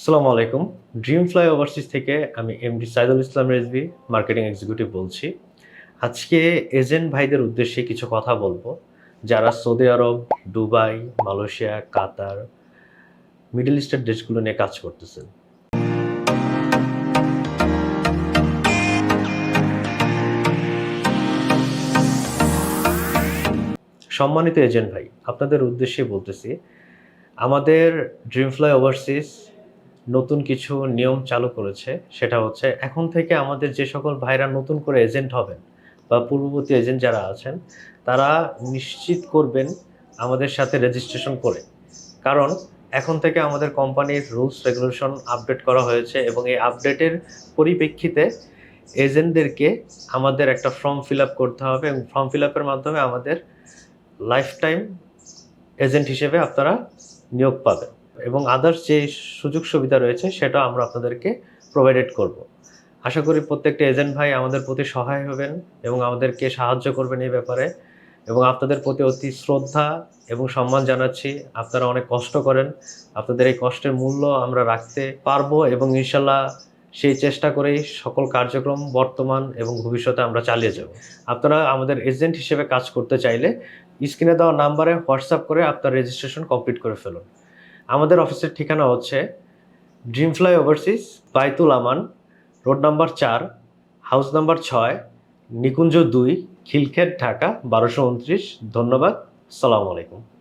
আসসালামু আলাইকুম। Dream fly overseas থেকে আমি MD Saidul Islam Rezbi marketing executive বলছি। আজকে এজেন্ট ভাইদের উদ্দেশ্যে কিছু কথা বলব। যারা Saudi Arab, Dubai, Malaysia, Qatar, middle ইস্টের দেশগুলো নিয়ে কাজ করতেছেন। সম্মানিত এজেন্ট ভাই, আপনাদের উদ্দেশ্যে বলতেছি, আমাদের ড্রিম ফ্লাই ওভারসিজ নতুন কিছু নিয়ম চালু করেছে, সেটা হচ্ছে এখন থেকে আমাদের যে সকল ভাইরা নতুন করে এজেন্ট হবেন বা পূর্ববর্তী এজেন্ট যারা আছেন, তারা নিশ্চিত করবেন আমাদের সাথে রেজিস্ট্রেশন করে। কারণ এখন থেকে আমাদের কোম্পানির রুলস রেগুলেশন আপডেট করা হয়েছে এবং এই আপডেটের পরিপ্রেক্ষিতে এজেন্টদেরকে আমাদের একটা ফর্ম ফিল আপ করতে হবে এবং ফর্ম ফিল আপের মাধ্যমে আমাদের লাইফ টাইম এজেন্ট হিসেবে আপনারা নিয়োগ পাবেন। এবং আদার্স যে সুযোগ সুবিধা রয়েছে, সেটা আমরা আপনাদেরকে প্রোভাইডেড করব। আশা করি প্রত্যেকটা এজেন্ট ভাই আমাদের প্রতি সহায় হবেন এবং আমাদেরকে সাহায্য করবেন এই ব্যাপারে এবং আপনাদের প্রতি অতি শ্রদ্ধা এবং সম্মান জানাচ্ছি। আপনারা অনেক কষ্ট করেন। আপনাদের এই কষ্টের মূল্য আমরা রাখতে পারব এবং ইনশাল্লাহ সেই চেষ্টা করেই সকল কার্যক্রম বর্তমান এবং ভবিষ্যতে আমরা চালিয়ে যাব। আপনারা আমাদের এজেন্ট হিসেবে কাজ করতে চাইলে স্ক্রিনে দেওয়া নাম্বারে হোয়াটসঅ্যাপ করে আপনার রেজিস্ট্রেশন কমপ্লিট করে ফেলুন। আমাদের অফিসের ঠিকানা হচ্ছে dream fly overseas Baitul Aman road number চার, হাউস নাম্বার ছয়, নিকুঞ্জ দুই খিলখেত ঢাকা, বারোশো উনত্রিশ। ধন্যবাদ। সালামু আলাইকুম।